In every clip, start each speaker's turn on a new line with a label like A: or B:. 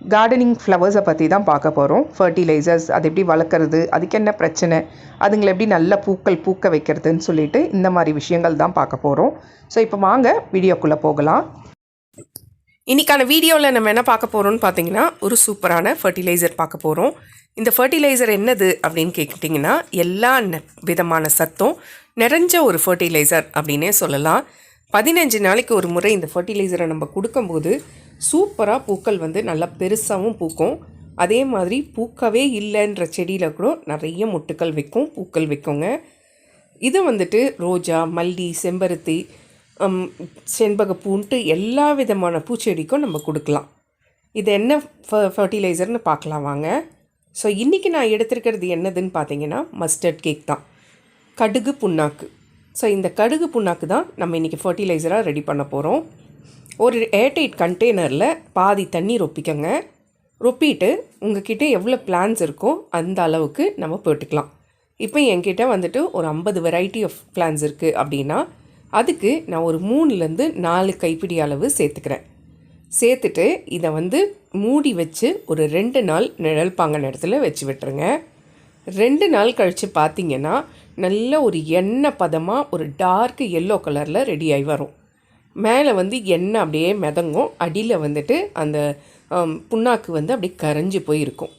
A: Gardening ஃப்ளவர்ஸை பற்றி தான் பார்க்க போகிறோம் ஃபர்டிலைசர்ஸ் அது எப்படி வளர்க்குறது அதுக்கு என்ன பிரச்சனை அதுங்களை எப்படி நல்ல பூக்கள் பூக்க வைக்கிறதுன்னு சொல்லிட்டு இந்த மாதிரி விஷயங்கள் தான் பார்க்க போகிறோம் ஸோ இப்போ வாங்க வீடியோக்குள்ளே போகலாம்.
B: இன்னைக்கான வீடியோவில் நம்ம என்ன பார்க்க போகிறோம்னு பார்த்தீங்கன்னா ஒரு சூப்பரான ஃபர்டிலைசர் பார்க்க போகிறோம் இந்த ஃபர்டிலைசர் என்னது அப்படின்னு கேட்டிங்கன்னா எல்லா விதமான சத்தும் நிறைஞ்ச ஒரு ஃபர்டிலைசர் அப்படின்னே சொல்லலாம். பதினஞ்சு நாளைக்கு ஒரு முறை இந்த ஃபர்டிலைசரை நம்ம கொடுக்கும்போது சூப்பராக பூக்கள் வந்து நல்லா பெருசாகவும் பூக்கும். அதே மாதிரி பூக்கவே இல்லைன்ற செடியில் கூட நிறைய மொட்டுக்கள் வைக்கும் பூக்கள் வைக்குங்க. இது வந்துட்டு ரோஜா மல்லி செம்பருத்தி செண்பகப்பூன்ட்டு எல்லா விதமான பூச்செடிக்கும் நம்ம கொடுக்கலாம். இது என்ன ஃப ஃபர்டிலைசர்னு பார்க்கலாம் வாங்க. ஸோ இன்றைக்கி நான் எடுத்திருக்கிறது என்னதுன்னு பார்த்தீங்கன்னா மஸ்டர்ட் கேக் தான். கடுகு புண்ணாக்கு. ஸோ இந்த கடுகு புண்ணாக்கு தான் நம்ம இன்றைக்கி ஃபர்டிலைசராக ரெடி பண்ண போகிறோம் ஒரு ஏர்டைட் கண்டெய்னரில் பாதி தண்ணி ரொப்பிக்கங்க. ரொப்பிட்டு உங்ககிட்ட எவ்வளோ பிளான்ஸ் இருக்கோ அந்த அளவுக்கு நம்ம போட்டுக்கலாம். இப்போ என்கிட்ட வந்துட்டு ஒரு ஐம்பது வெரைட்டி ஆஃப் பிளான்ஸ் இருக்குது அப்படின்னா அதுக்கு நான் ஒரு மூணுலேருந்து நாலு கைப்பிடி அளவு சேர்த்துக்கிறேன். சேர்த்துட்டு இதை வந்து மூடி வச்சு ஒரு ரெண்டு நாள் நிழல் பாங்கன இடத்துல வச்சு விட்டுருங்க. ரெண்டு நாள் கழித்து பார்த்தீங்கன்னா நல்ல ஒரு எண்ணெய் பதமாக ஒரு டார்க் எல்லோ கலரில் ரெடி ஆகி வரும். மேலே வந்து எண்ணெய் அப்படியே மிதங்கும். அடியில் வந்துட்டு அந்த புண்ணாக்கு வந்து அப்படியே கரைஞ்சி போயிருக்கும்.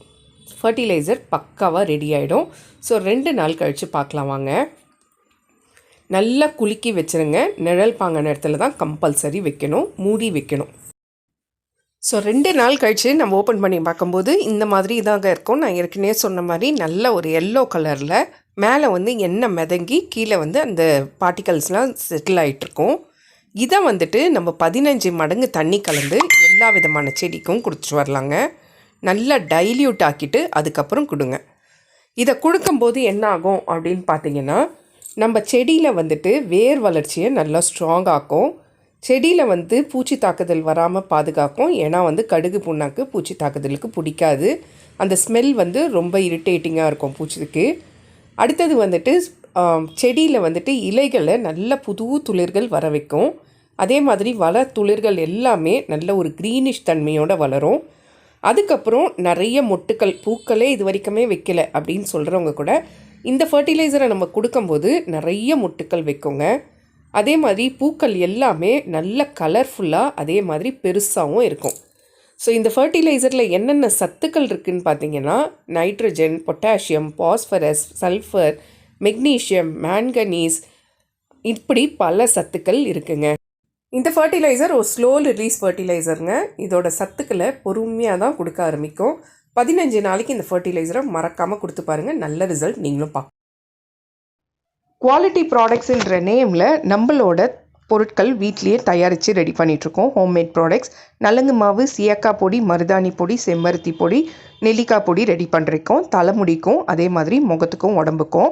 B: ஃபர்டிலைசர் பக்காவாக ரெடி ஆகிடும் ஸோ ரெண்டு நாள் கழித்து பார்க்கலாம் வாங்க. நல்லா குலுக்கி வச்சுருங்க. நிழல் பாங்கின இடத்துல தான் கம்பல்சரி வைக்கணும். மூடி வைக்கணும். ஸோ ரெண்டு நாள் கழித்து நம்ம ஓப்பன் பண்ணி பார்க்கும்போது இந்த மாதிரி இதாக இருக்கும். நான் ஏற்கனவே சொன்ன மாதிரி நல்ல ஒரு எல்லோ கலரில் மேலே வந்து எண்ணெய் மிதங்கி கீழே வந்து அந்த பார்ட்டிகல்ஸ்லாம் செட்டில் ஆகிட்ருக்கும் இதை வந்துட்டு நம்ம பதினஞ்சு மடங்கு தண்ணி கலந்து எல்லா விதமான செடிக்கும் கொடுத்துட்டு வரலாங்க. நல்லா டைல்யூட் ஆக்கிட்டு அதுக்கப்புறம் கொடுங்க. இதை கொடுக்கும்போது என்ன ஆகும் அப்படின்னு பார்த்தீங்கன்னா நம்ம செடியில் வந்துட்டு வேர் வளர்ச்சியை நல்லா ஸ்ட்ராங் ஆக்கும். செடியில் வந்து பூச்சி தாக்குதல் வராமல் பாதுகாக்கும். ஏன்னா வந்து கடுகு புண்ணாக்கு பூச்சி தாக்குதலுக்கு பிடிக்காது. அந்த ஸ்மெல் வந்து ரொம்ப இரிட்டேட்டிங்காக இருக்கும் பூச்சிக்கு. அடுத்தது வந்துட்டு செடியில் வந்துட்டு இலைகளை நல்ல புது துளிர்கள் வர வைக்கும். அதே மாதிரி வள துளிர்கள் எல்லாமே நல்ல ஒரு க்ரீனிஷ் தன்மையோடு வளரும். அதுக்கப்புறம் நிறைய மொட்டுக்கள் பூக்களே இது வரைக்குமே வைக்கலை அப்படின்னு சொல்கிறவங்க கூட இந்த ஃபர்டிலைசரை நம்ம கொடுக்கும்போது நிறைய மொட்டுக்கள் வைக்குங்க. அதே மாதிரி பூக்கள் எல்லாமே நல்ல கலர்ஃபுல்லாக அதே மாதிரி பெருசாகவும் இருக்கும். ஸோ இந்த ஃபர்டிலைசரில் என்னென்ன சத்துக்கள் இருக்குதுன்னு பார்த்தீங்கன்னா nitrogen potassium phosphorus sulphur magnesium manganese இப்படி பல சத்துக்கள் இருக்குங்க. இந்த ஃபர்டிலைசர் ஒரு ஸ்லோ ரிலீஸ் ஃபர்டிலைசருங்க இதோட சத்துக்களை பொறுமையாக தான் கொடுக்க ஆரம்பிக்கும். பதினஞ்சு நாளைக்கு இந்த ஃபர்டிலைசரை மறக்காமல் கொடுத்து பாருங்கள் நல்ல ரிசல்ட் நீங்களும் பார்க்க
A: குவாலிட்டி ப்ராடக்ட்ஸுன்ற நேமில் நம்மளோட பொருட்கள் வீட்லேயே தயாரித்து ரெடி பண்ணிகிட்ருக்கோம் ஹோம்மேட் ப்ராடக்ட்ஸ் நலங்கு மாவு சியக்காய் பொடி மருதாணி பொடி செம்பருத்தி பொடி நெல்லிக்காய் பொடி ரெடி பண்ணிருக்கோம் தலைமுடிக்கும் அதே மாதிரி முகத்துக்கும் உடம்புக்கும்.